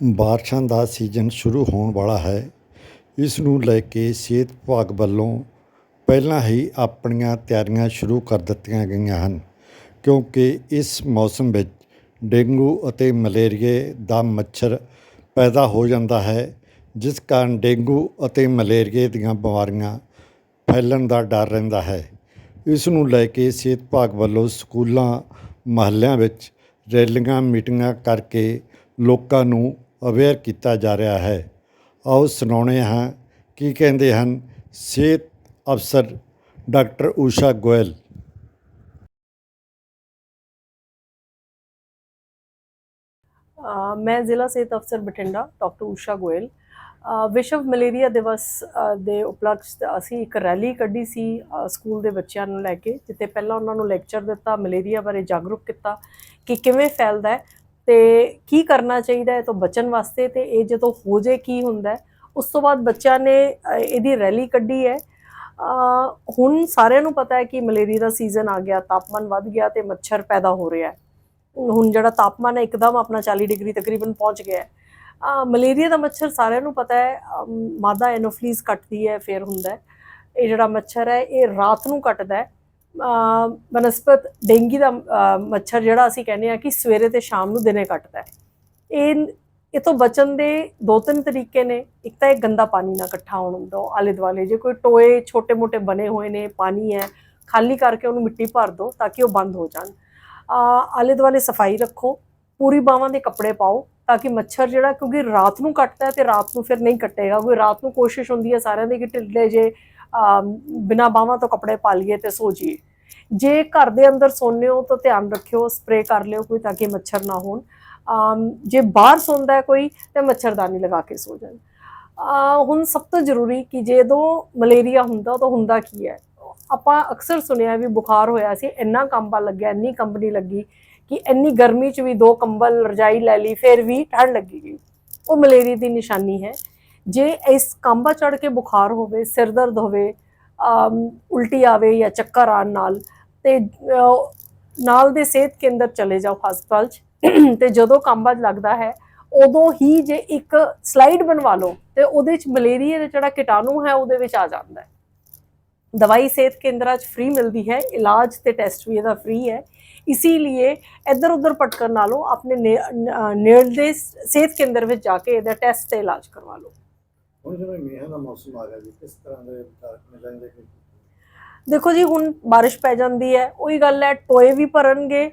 ਬਾਰਿਸ਼ਾਂ ਦਾ ਸੀਜ਼ਨ ਸ਼ੁਰੂ ਹੋਣ ਵਾਲਾ ਹੈ। ਇਸ ਨੂੰ ਲੈ ਕੇ ਸਿਹਤ ਵਿਭਾਗ ਵੱਲੋਂ ਪਹਿਲਾਂ ਹੀ ਆਪਣੀਆਂ ਤਿਆਰੀਆਂ ਸ਼ੁਰੂ ਕਰ ਦਿੱਤੀਆਂ ਗਈਆਂ ਹਨ, ਕਿਉਂਕਿ ਇਸ ਮੌਸਮ ਵਿੱਚ ਡੇਂਗੂ ਅਤੇ ਮਲੇਰੀਏ ਦਾ ਮੱਛਰ ਪੈਦਾ ਹੋ ਜਾਂਦਾ ਹੈ, ਜਿਸ ਕਾਰਨ ਡੇਂਗੂ ਅਤੇ ਮਲੇਰੀਏ ਦੀਆਂ ਬਿਮਾਰੀਆਂ ਫੈਲਣ ਦਾ ਡਰ ਰਹਿੰਦਾ ਹੈ। ਇਸ ਨੂੰ ਲੈ ਕੇ ਸਿਹਤ ਵਿਭਾਗ ਵੱਲੋਂ ਸਕੂਲਾਂ, ਮਹੱਲਿਆਂ ਵਿੱਚ ਰੈਲੀਆਂ, ਮੀਟਿੰਗਾਂ ਕਰਕੇ ਲੋਕਾਂ ਨੂੰ ਅਵੇਅਰ ਕੀਤਾ ਜਾ ਰਿਹਾ ਹੈ। ਆਓ ਸੁਣਾਉਣੇ ਹਾਂ ਕੀ ਕਹਿੰਦੇ ਹਨ ਸਿਹਤ ਅਫਸਰ ਡਾਕਟਰ ਊਸ਼ਾ ਗੋਇਲ। ਮੈਂ ਜ਼ਿਲ੍ਹਾ ਸਿਹਤ ਅਫਸਰ ਬਠਿੰਡਾ, ਡਾਕਟਰ ਊਸ਼ਾ ਗੋਇਲ। ਵਿਸ਼ਵ ਮਲੇਰੀਆ ਦਿਵਸ ਦੇ ਉਪਲਕਸ਼ ਅਸੀਂ ਇੱਕ ਰੈਲੀ ਕੱਢੀ ਸੀ ਸਕੂਲ ਦੇ ਬੱਚਿਆਂ ਨੂੰ ਲੈ ਕੇ, ਜਿੱਥੇ ਪਹਿਲਾਂ ਉਹਨਾਂ ਨੂੰ ਲੈਕਚਰ ਦਿੱਤਾ, ਮਲੇਰੀਆ ਬਾਰੇ ਜਾਗਰੂਕ ਕੀਤਾ ਕਿ ਕਿਵੇਂ ਫੈਲਦਾ ਹੈ। ਤੇ ਕੀ ਕਰਨਾ ਚਾਹੀਦਾ ਹੈ ਤੋਂ ਬਚਣ ਵਾਸਤੇ ਤੇ ਇਹ ਜਦੋਂ ਹੋ ਜੇ ਕੀ ਹੁੰਦਾ ਉਸ ਤੋਂ ਬਾਅਦ ਬੱਚਿਆਂ ਨੇ ਇਹਦੀ ਰੈਲੀ ਕੱਢੀ ਹੈ। ਹੁਣ ਸਾਰਿਆਂ ਨੂੰ ਪਤਾ ਹੈ ਕਿ ਮਲੇਰੀਆ ਦਾ ਸੀਜ਼ਨ ਆ ਗਿਆ, ਤਾਪਮਾਨ ਵੱਧ ਗਿਆ ਤੇ ਮੱਛਰ ਪੈਦਾ ਹੋ ਰਿਹਾ ਹੈ। ਹੁਣ ਜਿਹੜਾ ਤਾਪਮਾਨ ਹੈ ਇੱਕਦਮ ਆਪਣਾ 40 ਡਿਗਰੀ ਤਕਰੀਬਨ ਪਹੁੰਚ ਗਿਆ ਹੈ। ਮਲੇਰੀਆ ਦਾ ਮੱਛਰ ਸਾਰਿਆਂ ਨੂੰ ਪਤਾ ਹੈ ਮਾਦਾ ਐਨੋਫਲੀਸ ਕੱਟਦੀ ਹੈ, ਫਿਰ ਹੁੰਦਾ ਹੈ। ਇਹ ਜਿਹੜਾ ਮੱਛਰ ਹੈ, ਇਹ ਰਾਤ ਨੂੰ ਕੱਟਦਾ ਹੈ। ਬਨਸਪਤ, ਡੇਂਗੀ ਦਾ ਮੱਛਰ ਜਿਹੜਾ ਅਸੀਂ ਕਹਿੰਦੇ ਆ ਕਿ ਸਵੇਰੇ ਤੇ ਸ਼ਾਮ ਨੂੰ ਦਿਨੇ ਕੱਟਦਾ ਹੈ। ਇਹ ਇਹ ਤੋਂ ਬਚਣ ਦੇ ਦੋ ਤਿੰਨ ਤਰੀਕੇ ਨੇ। ਇੱਕ ਤਾਂ ਇਹ ਗੰਦਾ ਪਾਣੀ ਨਾ ਇਕੱਠਾ ਹੋਣ ਦਿਓ ਆਲੇ ਦੁਆਲੇ ਜੇ ਕੋਈ ਟੋਏ ਛੋਟੇ-ਮੋਟੇ ਬਣੇ ਹੋਏ ਨੇ, ਪਾਣੀ ਹੈ, ਖਾਲੀ ਕਰਕੇ ਉਹਨੂੰ ਮਿੱਟੀ ਭਰ ਦਿਓ ਤਾਂ ਕਿ ਉਹ ਬੰਦ ਹੋ ਜਾਣ। ਆਲੇ ਦੁਆਲੇ ਸਫ਼ਾਈ ਰੱਖੋ। ਪੂਰੀ ਬਾਹਾਂ ਦੇ ਕੱਪੜੇ ਪਾਓ ਤਾਂ ਕਿ ਮੱਛਰ ਜਿਹੜਾ, ਕਿਉਂਕਿ ਰਾਤ ਨੂੰ ਕੱਟਦਾ ਹੈ ਤੇ ਰਾਤ ਨੂੰ ਫਿਰ ਨਹੀਂ ਕੱਟੇਗਾ ਕੋਈ ਰਾਤ ਨੂੰ ਕੋਸ਼ਿਸ਼ ਹੁੰਦੀ ਹੈ ਸਾਰਿਆਂ ਦੀ ਕਿ ਢਿੱਲੇ ਜੇ ਬਿਨਾ ਬਾਹਾਂ ਤੋਂ ਕੱਪੜੇ ਪਾ ਲਈਏ ਤੇ ਸੋ ਜਾਈਏ। ਜੇ ਘਰ ਦੇ ਅੰਦਰ ਸੌਂਦੇ ਹੋ ਤਾਂ ਧਿਆਨ ਰੱਖਿਓ ਸਪਰੇ ਕਰ ਲਿਓ ਕੋਈ ਤਾਂ ਕਿ ਮੱਛਰ ਨਾ ਹੋਣ। ਜੇ ਬਾਹਰ ਸੌਂਦਾ ਹੈ ਕੋਈ ਤਾਂ ਮੱਛਰਦਾਨੀ ਲਗਾ ਕੇ ਸੋ ਜਾਣ। ਹੁਣ ਸਭ ਤੋਂ ਜ਼ਰੂਰੀ ਕਿ ਜਦੋਂ ਮਲੇਰੀਆ ਹੁੰਦਾ ਤਾਂ ਹੁੰਦਾ ਕੀ ਹੈ? ਆਪਾਂ ਅਕਸਰ ਸੁਣਿਆ ਵੀ ਬੁਖਾਰ ਹੋਇਆ ਸੀ, ਇੰਨਾ ਕੰਬਾ ਲੱਗਿਆ, ਇੰਨੀ ਕੰਬਣੀ ਲੱਗੀ ਕਿ ਇੰਨੀ ਗਰਮੀ 'ਚ ਵੀ ਦੋ ਕੰਬਲ ਰਜਾਈ ਲੈ ਲਈ, ਫਿਰ ਵੀ ਠੰਡ ਲੱਗੀ ਗਈ। ਉਹ ਮਲੇਰੀਆ ਦੀ ਨਿਸ਼ਾਨੀ ਹੈ। ਜੇ ਇਸ ਕੰਬਾ ਚੜ ਕੇ ਬੁਖਾਰ ਹੋਵੇ, ਸਿਰ ਦਰਦ ਹੋਵੇ ਉਲਟੀ ਆਵੇ ਜਾਂ ਚੱਕਰ ਆਉਣ ਨਾਲ, ਤੇ ਨਾਲ ਦੇ ਸਿਹਤ ਕੇਂਦਰ ਚਲੇ ਜਾਓ ਹਸਪਤਾਲ 'ਚ। ਤੇ ਜਦੋਂ ਕੰਬਾ ਲੱਗਦਾ ਹੈ, ਉਦੋਂ ਹੀ ਜੇ ਇੱਕ ਸਲਾਈਡ ਬਣਵਾ ਲਓ, ਤੇ ਉਹਦੇ 'ਚ ਮਲੇਰੀਆ ਦਾ ਜਿਹੜਾ ਕੀਟਾਣੂ ਹੈ, ਉਹਦੇ ਵਿੱਚ ਆ ਜਾਂਦਾ ਹੈ। ਦਵਾਈ ਸਿਹਤ ਕੇਂਦਰਾਂ 'ਚ ਫ੍ਰੀ ਮਿਲਦੀ ਹੈ, ਇਲਾਜ ਤੇ ਟੈਸਟ ਵੀ ਇਹਦਾ ਫ੍ਰੀ ਹੈ। ਇਸੀलिए ਇੱਧਰ ਉੱਧਰ ਭਟਕਣ ਨਾਲੋਂ ਆਪਣੇ ਨੇੜਲੇ ਸਿਹਤ ਕੇਂਦਰ ਵਿੱਚ ਜਾ ਕੇ ਇਹਦਾ ਟੈਸਟ ਤੇ ਇਲਾਜ ਕਰਵਾ ਲਓ। ਹੁਣ ਜਿਵੇਂ ਮੀਂਹਾਂ ਦਾ ਮੌਸਮ ਆ ਗਿਆ ਜੀ, ਕਿਸ ਤਰ੍ਹਾਂ ਦੇ ਵਿਚਾਰ ਮਿਲਣਗੇ ਦੇਖੋ ਜੀ, ਹੁਣ ਬਾਰਿਸ਼ ਪੈ ਜਾਂਦੀ ਹੈ, ਉਹੀ ਗੱਲ ਹੈ, ਟੋਏ ਵੀ ਭਰਨਗੇ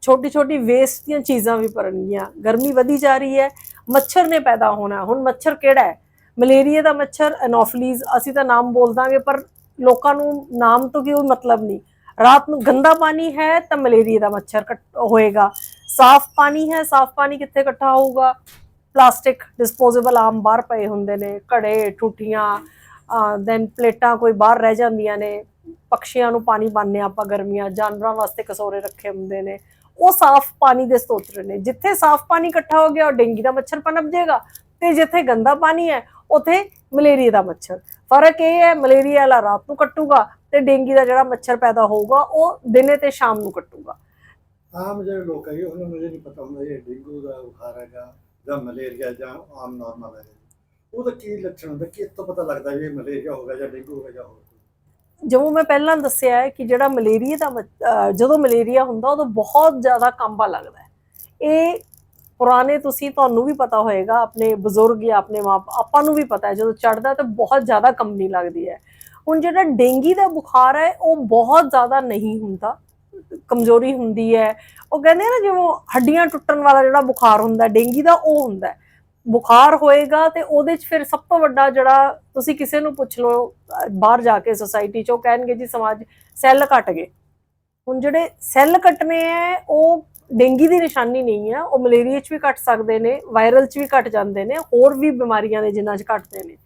ਛੋਟੀ ਛੋਟੀ ਵੇਸਟ ਦੀਆਂ ਚੀਜ਼ਾਂ ਵੀ ਭਰਨਗੀਆਂ, ਗਰਮੀ ਵਧੀ ਜਾ ਰਹੀ ਹੈ, ਮੱਛਰ ਨੇ ਪੈਦਾ ਹੋਣਾ, ਹੁਣ ਮੱਛਰ ਕਿਹੜਾ ਹੈ? ਮਲੇਰੀਆ ਦਾ ਮੱਛਰ ਐਨੋਫਲੀਜ਼ ਅਸੀਂ ਤਾਂ ਨਾਮ ਬੋਲ ਦਾਂਗੇ, ਪਰ ਲੋਕਾਂ ਨੂੰ ਨਾਮ ਤੋਂ ਕੋਈ ਮਤਲਬ ਨਹੀਂ। ਰਾਤ ਨੂੰ ਗੰਦਾ ਪਾਣੀ ਹੈ, ਤਾਂ ਮਲੇਰੀਆ ਦਾ ਮੱਛਰ ਕੱਟ- ਹੋਏਗਾ। ਸਾਫ਼ ਪਾਣੀ ਹੈ, ਸਾਫ਼ ਪਾਣੀ ਕਿੱਥੇ ਇਕੱਠਾ ਹੋਊਗਾ? ਪਲਾਸਟਿਕ ਡਿਸਪੋਜ਼ੇਬਲ ਆਮ ਬਾਹਰ ਪਏ ਹੁੰਦੇ ਨੇ, ਘੜੇ, ਟੂਟੀਆਂ ਦੈਨ ਪਲੇਟਾਂ ਕੋਈ ਬਾਹਰ ਰਹਿ ਜਾਂਦੀਆਂ ਨੇ, ਪਕਸ਼ੀਆਂ ਨੂੰ ਪਾਣੀ ਪਾਉਂਦੇ ਆਪਾਂ ਗਰਮੀਆਂ, ਜਾਨਵਰਾਂ ਵਾਸਤੇ ਕਸੋਰੇ ਰੱਖੇ ਹੁੰਦੇ ਨੇ, ਉਹ ਸਾਫ਼ ਪਾਣੀ ਦੇ ਸਤੋਤਰ ਨੇ, ਜਿੱਥੇ ਸਾਫ਼ ਪਾਣੀ ਇਕੱਠਾ ਹੋ ਗਿਆ, ਉਹ ਡੇਂਗੀ ਦਾ ਮੱਛਰ ਪਨਪ ਜਾਏਗਾ, ਤੇ ਜਿੱਥੇ ਗੰਦਾ ਪਾਣੀ ਹੈ, ਉਥੇ ਮਲੇਰੀਆ ਦਾ ਮੱਛਰ, ਫ਼ਰਕ ਇਹ ਹੈ ਮਲੇਰੀਆ ਵਾਲਾ ਰਾਤ ਨੂੰ ਕੱਟੂਗਾ, ਤੇ ਡੇਂਗੀ ਦਾ ਜਿਹੜਾ ਮੱਛਰ ਪੈਦਾ ਹੋਊਗਾ, ਉਹ ਦਿਨੇ ਤੇ ਸ਼ਾਮ ਨੂੰ ਕੱਟੂਗਾ। ਆਮ ਜਿਹੜੇ ਲੋਕ ਹੈਗੇ, ਉਹਨਾਂ ਨੂੰ ਇਹ ਨਹੀਂ ਪਤਾ ਹੁੰਦਾ ਇਹ ਡੇਂਗੂ ਦਾ ਬੁਖਾਰ ਹੈਗਾ ਜਾਂ ਮਲੇਰੀਆ ਜਾਂ ਆਮ ਨਾਰਮਲ ਹੈ। ਉਹਦਾ ਕੀ ਲੱਛਣ ਹੁੰਦਾ? ਕਿ ਤੋਂ ਪਤਾ ਲੱਗਦਾ ਵੀ ਇਹ ਮਲੇਰੀਆ ਹੋਗਾ ਜਾਂ ਡੇਂਗੂ ਹੋਗਾ ਜਾਂ ਹੋਰ ਜਿਵੇਂ ਮੈਂ ਪਹਿਲਾਂ ਦੱਸਿਆ ਹੈ ਕਿ ਜਿਹੜਾ ਮਲੇਰੀਆ ਦਾ ਜਦੋਂ ਮਲੇਰੀਆ ਹੁੰਦਾ, ਉਦੋਂ ਬਹੁਤ ਜ਼ਿਆਦਾ ਕੰਬਾ ਲੱਗਦਾ ਹੈ। ਇਹ ਪੁਰਾਣੇ ਤੁਸੀਂ, ਤੁਹਾਨੂੰ ਵੀ ਪਤਾ ਹੋਏਗਾ, ਆਪਣੇ ਬਜ਼ੁਰਗ ਜਾਂ ਆਪਣੇ ਮਾਂ, ਆਪਾਂ ਨੂੰ ਵੀ ਪਤਾ ਹੈ, ਜਦੋਂ ਚੜਦਾ ਤਾਂ ਬਹੁਤ ਜ਼ਿਆਦਾ ਕੰਬਣੀ ਲੱਗਦੀ ਹੈ। ਹੁਣ ਜਿਹੜਾ ਡੇਂਗੀ ਦਾ ਬੁਖਾਰ ਹੈ, ਉਹ ਬਹੁਤ ਜ਼ਿਆਦਾ ਨਹੀਂ ਹੁੰਦਾ। ਕਮਜ਼ੋਰੀ ਹੁੰਦੀ ਹੈ। ਉਹ ਕਹਿੰਦੇ ਨਾ ਜਿਵੇਂ ਹੱਡੀਆਂ ਟੁੱਟਣ ਵਾਲਾ ਜਿਹੜਾ ਬੁਖਾਰ ਹੁੰਦਾ, ਡੇਂਗੀ ਦਾ, ਉਹ ਹੁੰਦਾ ਬੁਖਾਰ ਹੋਏਗਾ ਤੇ ਉਹਦੇ 'ਚ ਫਿਰ ਸਭ ਤੋਂ ਵੱਡਾ ਜਿਹੜਾ ਤੁਸੀਂ ਕਿਸੇ ਨੂੰ ਪੁੱਛ ਲਓ ਬਾਹਰ ਜਾ ਕੇ ਸੋਸਾਇਟੀ 'ਚ ਉਹ ਕਹਿਣਗੇ ਜੀ ਸਮਾਜ ਸੈੱਲ ਕੱਟ ਗਏ। ਹੁਣ ਜਿਹੜੇ ਸੈੱਲ ਕੱਟਨੇ ਹੈ, ਉਹ ਡੇਂਗੀ ਦੀ ਨਿਸ਼ਾਨੀ ਨਹੀਂ ਹੈ, ਉਹ ਮਲੇਰੀਆ 'ਚ ਵੀ ਘਟ ਸਕਦੇ ਨੇ, ਵਾਇਰਲ 'ਚ ਵੀ ਘਟ ਜਾਂਦੇ ਨੇ, ਹੋਰ ਵੀ ਬਿਮਾਰੀਆਂ ਦੇ ਜਿਨ੍ਹਾਂ 'ਚ ਘਟਦੇ ਨੇ।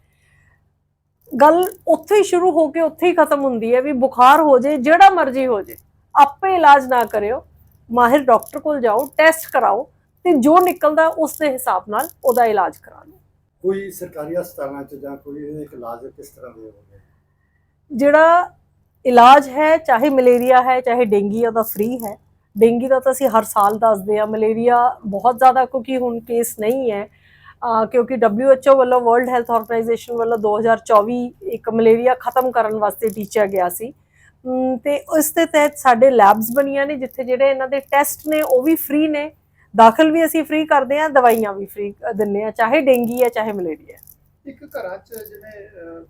ਗੱਲ ਉੱਥੇ ਹੀ ਸ਼ੁਰੂ ਹੋ ਕੇ ਉੱਥੇ ਹੀ ਖਤਮ ਹੁੰਦੀ ਹੈ ਵੀ ਬੁਖਾਰ ਹੋ ਜੇ, ਜਿਹੜਾ ਮਰਜ਼ੀ ਹੋ ਜੇ। ਆਪੇ ਇਲਾਜ ਨਾ ਕਰਿਓ ਮਾਹਿਰ ਡਾਕਟਰ ਕੋਲ ਜਾਓ ਟੈਸਟ ਕਰਾਓ ਤੇ ਜੋ ਨਿਕਲਦਾ ਉਸ ਦੇ ਹਿਸਾਬ ਨਾਲ ਉਹਦਾ ਇਲਾਜ ਕਰਾ ਲਓ। ਕੋਈ ਸਰਕਾਰੀ ਹਸਪਤਾਲਾਂ 'ਚ ਜਾਂ ਕੋਈ ਇਹਦੇ ਇਲਾਜ ਕਿਸ ਤਰ੍ਹਾਂ ਦੇ ਹੋਵੇ ਜਿਹੜਾ ਇਲਾਜ ਹੈ ਚਾਹੇ ਮਲੇਰੀਆ ਹੈ ਚਾਹੇ ਡੇਂਗੀ ਉਹਦਾ ਫ੍ਰੀ ਹੈ। ਡੇਂਗੀ ਦਾ ਤਾਂ ਅਸੀਂ ਹਰ ਸਾਲ ਦੱਸਦੇ ਆ ਮਲੇਰੀਆ ਬਹੁਤ ਜ਼ਿਆਦਾ ਕਿਉਂਕਿ ਹੁਣ ਕੇਸ ਨਹੀਂ ਹੈ। ਕਿਉਂਕਿ WHO ਵੱਲੋਂ ਵਰਲਡ ਹੈਲਥ ਆਰਗੇਨਾਈਜੇਸ਼ਨ ਵੱਲੋਂ 2024 ਇੱਕ ਮਲੇਰੀਆ ਖਤਮ ਕਰਨ ਵਾਸਤੇ ਟੀਚਾ ਗਿਆ ਸੀ। ਤੇ ਉਸ ਦੇ ਤਹਿਤ ਸਾਡੇ ਲੈਬਸ ਬਣੀਆਂ ਨੇ ਜਿੱਥੇ ਜਿਹੜੇ ਇਹਨਾਂ ਦੇ ਟੈਸਟ ਨੇ ਉਹ ਵੀ ਫ੍ਰੀ ਨੇ ਦਾਖਲ ਵੀ ਅਸੀਂ ਫ੍ਰੀ ਕਰਦੇ ਆ ਦਵਾਈਆਂ ਵੀ ਫ੍ਰੀ ਦਿੰਨੇ ਆ ਚਾਹੇ ਡੇਂਗੀ ਹੈ ਚਾਹੇ ਮਲੇਰੀਆ। ਇੱਕ ਘਰਾਂ 'ਚ ਜਿਵੇਂ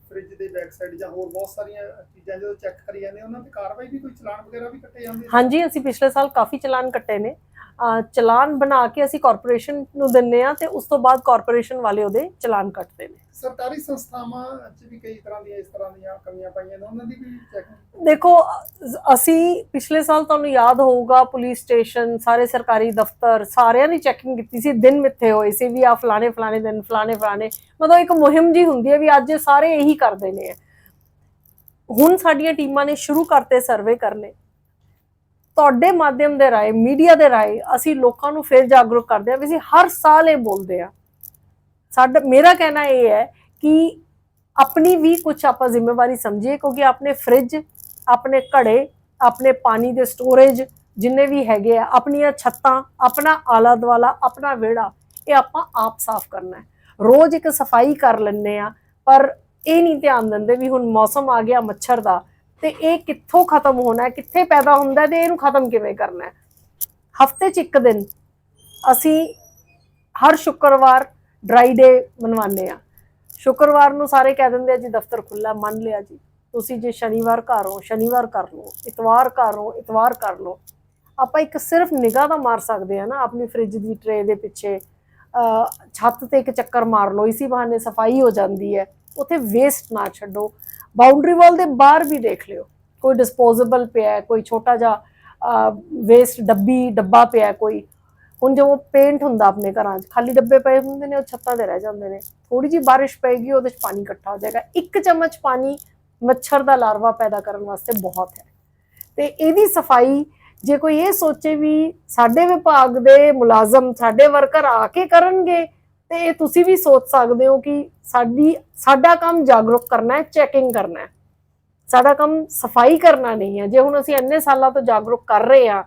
ਫ੍ਰਿਜ ਦੇ ਬੈਕ ਸਾਈਡ ਜਾਂ ਹੋਰ ਬਹੁਤ ਸਾਰੀਆਂ ਚੀਜ਼ਾਂ ਜਦੋਂ ਚੈੱਕ ਕਰੀ ਜਾਂਦੇ ਉਹਨਾਂ ਤੇ ਕਾਰਵਾਈ ਵੀ ਕੋਈ ਚਲਾਨ ਵਗੈਰਾ ਵੀ ਕੱਟੇ ਜਾਂਦੇ ਆ? ਹਾਂਜੀ ਅਸੀਂ ਪਿਛਲੇ ਸਾਲ ਕਾਫੀ ਚਲਾਨ ਕੱਟੇ ਨੇ ਚਲਾਨ ਬਣਾ ਕੇ ਅਸੀਂ ਕਾਰਪੋਰੇਸ਼ਨ ਨੂੰ ਦਿੰਨੇ ਆ ਤੇ ਉਸ ਤੋਂ ਬਾਅਦ ਕਾਰਪੋਰੇਸ਼ਨ ਵਾਲੇ ਉਹਦੇ ਚਲਾਨ ਕੱਟਦੇ ਨੇ। ਸਰਕਾਰੀ ਸੰਸਥਾਵਾਂ 'ਚ ਵੀ ਕਈ ਤਰ੍ਹਾਂ ਦੀਆਂ ਇਸ ਤਰ੍ਹਾਂ ਦੀਆਂ ਕਮੀਆਂ ਪਾਈਆਂ ਨੇ ਉਹਨਾਂ ਦੀ ਵੀ ਚੈਕਿੰਗ ਦੇਖੋ ਅਸੀਂ ਪਿਛਲੇ ਸਾਲ ਤੁਹਾਨੂੰ ਯਾਦ ਹੋਊਗਾ ਪੁਲਿਸ ਸਟੇਸ਼ਨ ਸਾਰੇ ਸਰਕਾਰੀ ਦਫ਼ਤਰ ਸਾਰਿਆਂ ਦੀ ਚੈਕਿੰਗ ਕੀਤੀ ਸੀ ਦਿਨ ਮਿੱਥੇ ਹੋਏ ਸੀ ਵੀ ਆ ਫਲਾਣੇ ਫਲਾਣੇ ਦਿਨ ਫਲਾਣੇ ਫਲਾਣੇ। ਮਤਲਬ ਇੱਕ ਮੁਹਿੰਮ ਜੀ ਹੁੰਦੀ ਹੈ ਵੀ ਅੱਜ ਸਾਰੇ ਇਹੀ ਕਰਦੇ ਨੇ। ਹੁਣ ਸਾਡੀਆਂ ਟੀਮਾਂ ਨੇ ਸ਼ੁਰੂ ਕਰਤੇ ਸਰਵੇ ਕਰਨੇ। ਤੁਹਾਡੇ ਮਾਧਿਅਮ ਦੇ ਰਾਏ, ਮੀਡੀਆ ਦੇ ਰਾਏ ਅਸੀਂ ਲੋਕਾਂ ਨੂੰ ਫਿਰ ਜਾਗਰੂਕ ਕਰਦੇ ਹਾਂ ਵੀ ਅਸੀਂ ਹਰ ਸਾਲ ਇਹ ਬੋਲਦੇ ਆ ਸਾਡਾ, ਮੇਰਾ ਕਹਿਣਾ ਇਹ ਹੈ ਕਿ ਆਪਣੀ ਵੀ ਕੁਝ ਆਪਾਂ ਜ਼ਿੰਮੇਵਾਰੀ ਸਮਝੀਏ ਕਿਉਂਕਿ ਆਪਣੇ ਫ੍ਰਿਜ, ਆਪਣੇ ਘੜੇ, ਆਪਣੇ ਪਾਣੀ ਦੇ ਸਟੋਰੇਜ ਜਿੰਨੇ ਵੀ ਹੈਗੇ ਆ, ਆਪਣੀਆਂ ਛੱਤਾਂ, ਆਪਣਾ ਆਲਾ ਦੁਆਲਾ ਆਪਣਾ ਵਿਹੜਾ, ਇਹ ਆਪਾਂ ਆਪ ਸਾਫ਼ ਕਰਨਾ ਹੈ। ਰੋਜ਼ ਇੱਕ ਸਫ਼ਾਈ ਕਰ ਲੈਂਦੇ ਆ ਪਰ ਇਹ ਨਹੀਂ ਧਿਆਨ ਦਿੰਦੇ ਵੀ ਹੁਣ ਮੌਸਮ ਆ ਗਿਆ ਮੱਛਰ ਦਾ ਤੇ ਇਹ ਕਿੱਥੋਂ ਖਤਮ ਹੋਣਾ ਹੈ? ਕਿੱਥੇ ਪੈਦਾ ਹੁੰਦਾ ਹੈ ਤੇ ਇਹਨੂੰ ਖਤਮ ਕਿਵੇਂ ਕਰਨਾ ਹੈ? ਹਫ਼ਤੇ 'ਚ ਇੱਕ ਦਿਨ ਅਸੀਂ ਹਰ ਸ਼ੁੱਕਰਵਾਰ ਡਰਾਈ ਡੇ ਮਨਵਾਉਂਦੇ ਆ ਸ਼ੁੱਕਰਵਾਰ ਨੂੰ ਸਾਰੇ ਕਹਿ ਦਿੰਦੇ ਆ ਜੀ, ਦਫ਼ਤਰ ਖੁੱਲਾ ਮੰਨ ਲਿਆ ਜੀ। ਤੁਸੀਂ ਜੇ ਸ਼ਨੀਵਾਰ ਘਰ ਹੋ, ਸ਼ਨੀਵਾਰ ਕਰ ਲਓ ਇਤਵਾਰ ਘਰ ਹੋ ਇਤਵਾਰ ਕਰ ਲਓ। ਆਪਾਂ ਇੱਕ ਸਿਰਫ ਨਿਗਾਹ ਦਾ ਮਾਰ ਸਕਦੇ ਆ ਨਾ, ਆਪਣੀ ਫ੍ਰਿਜ ਦੀ ਟਰੇ ਦੇ ਪਿੱਛੇ। ਛੱਤ ਤੇ ਇੱਕ ਚੱਕਰ ਮਾਰ ਲਓ, ਇਸੇ ਬਹਾਨੇ ਸਫ਼ਾਈ ਹੋ ਜਾਂਦੀ ਹੈ। ਉੱਥੇ ਵੇਸਟ ਨਾ ਛੱਡੋ। ਬਾਉਂਡਰੀ ਵਾਲ ਦੇ ਬਾਹਰ ਵੀ ਦੇਖ ਲਿਓ। ਕੋਈ ਡਿਸਪੋਜ਼ੇਬਲ ਪਿਆ ਕੋਈ ਛੋਟਾ ਜਿਹਾ ਵੇਸਟ ਡੱਬੀ, ਡੱਬਾ ਪਿਆ ਕੋਈ। ਹੁਣ ਜਦੋਂ ਪੇਂਟ ਹੁੰਦਾ ਆਪਣੇ ਘਰਾਂ 'ਚ, ਖਾਲੀ ਡੱਬੇ ਪਏ ਹੁੰਦੇ ਨੇ, ਉਹ ਛੱਤਾਂ ਤੇ ਰਹਿ ਜਾਂਦੇ ਨੇ। ਥੋੜੀ ਜੀ ਬਾਰਿਸ਼ ਪਏਗੀ, ਉਹਦੇ 'ਚ ਪਾਣੀ ਇਕੱਠਾ ਹੋ ਜਾਏਗਾ। ਇੱਕ ਚਮਚ ਪਾਣੀ ਮੱਛਰ ਦਾ ਲਾਰਵਾ ਪੈਦਾ ਕਰਨ ਵਾਸਤੇ ਬਹੁਤ ਹੈ। ਤੇ ਇਹਦੀ ਸਫ਼ਾਈ, ਜੇ ਕੋਈ ਇਹ ਸੋਚੇ ਵੀ ਸਾਡੇ ਵਿਭਾਗ ਦੇ ਮੁਲਾਜ਼ਮ ਸਾਡੇ ਵਰਕਰ ਆ ਕੇ ਕਰਨਗੇ ਤੇ ਇਹ ਤੁਸੀਂ ਵੀ ਸੋਚ ਸਕਦੇ ਹੋ ਕਿ ਸਾਡੀ ਸਾਡਾ ਕੰਮ ਜਾਗਰੂਕ ਕਰਨਾ ਹੈ ਚੈਕਿੰਗ ਕਰਨਾ ਹੈ। ਸਾਡਾ ਕੰਮ ਸਫ਼ਾਈ ਕਰਨਾ ਨਹੀਂ ਹੈ। ਜੇ ਹੁਣ ਅਸੀਂ ਇੰਨੇ ਸਾਲਾਂ ਤੋਂ ਜਾਗਰੂਕ ਕਰ ਰਹੇ ਹਾਂ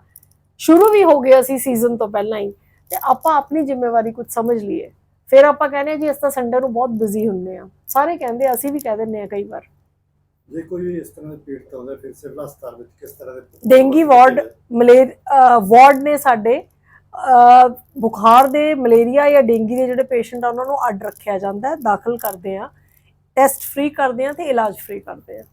ਸ਼ੁਰੂ ਵੀ ਹੋ ਗਿਆ ਸੀ ਸੀਜ਼ਨ ਤੋਂ ਪਹਿਲਾਂ ਹੀ ਤੇ ਆਪਾਂ ਆਪਣੀ ਜ਼ਿੰਮੇਵਾਰੀ ਕੁਝ ਸਮਝ ਲਈਏ। ਫਿਰ ਆਪਾਂ ਕਹਿੰਦੇ ਜੀ ਇਸ ਤਾਂ ਸੰਡੇ ਨੂੰ ਬਹੁਤ ਬਿਜ਼ੀ ਹੁੰਦੇ ਆ ਸਾਰੇ ਕਹਿੰਦੇ ਆ, ਅਸੀਂ ਵੀ ਕਹਿ ਦਿੰਦੇ ਆ ਕਈ ਵਾਰ। ਜੇ ਕੋਈ ਇਸ ਤਰ੍ਹਾਂ ਦੇ ਪੀੜਤ ਆਉਂਦਾ ਫਿਰ ਸਿਵਲ ਹਸਪਤਾਲ ਵਿੱਚ ਕਿਸ ਤਰ੍ਹਾਂ ਦੇ ਡੇਂਗੀ ਵਾਰਡ ਮਲੇਰ ਵਾਰਡ ਨੇ ਸਾਡੇ ਬੁਖਾਰ ਦੇ, ਮਲੇਰੀਆ ਜਾਂ ਡੇਂਗੀ ਦੇ ਜਿਹੜੇ ਪੇਸ਼ੈਂਟ ਆ, ਉਹਨਾਂ ਨੂੰ ਅੱਡ ਰੱਖਿਆ ਜਾਂਦਾ ਹੈ, ਦਾਖਲ ਕਰਦੇ ਆ ਟੈਸਟ ਫ੍ਰੀ ਕਰਦੇ ਆ ਤੇ ਇਲਾਜ ਫ੍ਰੀ ਕਰਦੇ ਆ